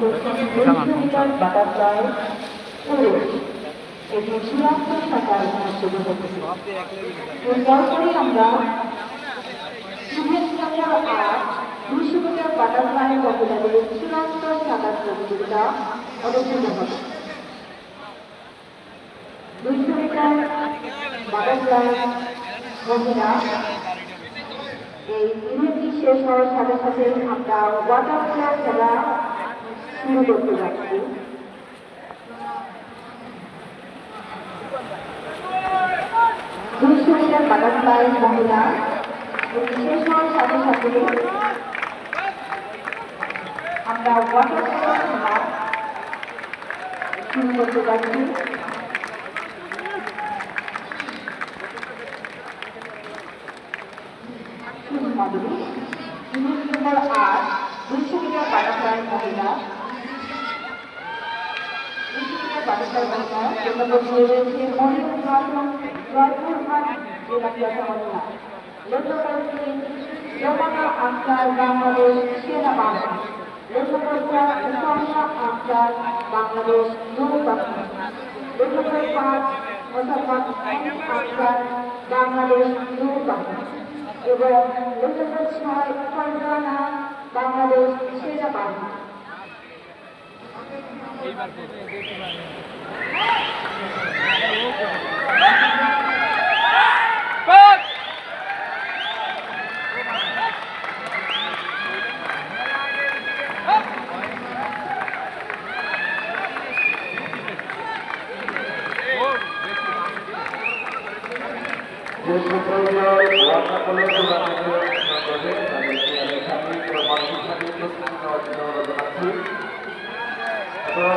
করছেন বিশ্ববিদ্যালয় বাটারফ্লাই পুরুষ চূড়ান্ত আমরা শাখার প্রতিযোগিতা অনুষ্ঠিত হবে দুইশো মিটার বাটারফ্লাই মহিলা এই ইভেন্টটি শেষ হওয়ার সাথে সাথে আমরা ওয়াটার পোলো খেলা শুরু করতে যাচ্ছি। মহিলা সাথে সাথে আমরা খেলা শুরু করতে যাচ্ছি। মাধুরী ইউনিট নম্বর আট দুইশো মিটার বাটারফ্লাই মহিলা বাটারফ্লাই মহিলা যেটা বসে রয়েছে মহিলা জয়পুরহাট জেলা ক্রীড়া মহিলা লক্ষ্যকরছি রমানা আক্তার বাংলাদেশ সেনা বাংলা লেখাপড়া উসামিয়া আক্তার বাংলাদেশ নৌবাহিনী লেখাপড়া পাঁচ মোসাম্মদ আক্তার বাংলাদেশ নৌবাহিনী এবং লেখাপড়া ছয় ফারজানা বাংলাদেশ সেনাবাহিনী যে সুপ্রয়োজন ওয়াটারপোলো টুর্নামেন্টের মাধ্যমে তাদেরকে আমি শারীরিক ও মানসিক শারীরিক প্রস্তুতি নেওয়ার জন্য অনুরোধ এবং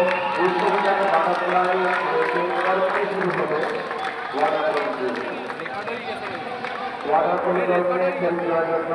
ওয়াটারপোলো ওয়াটারপোলো দলকে খেলতে জন্য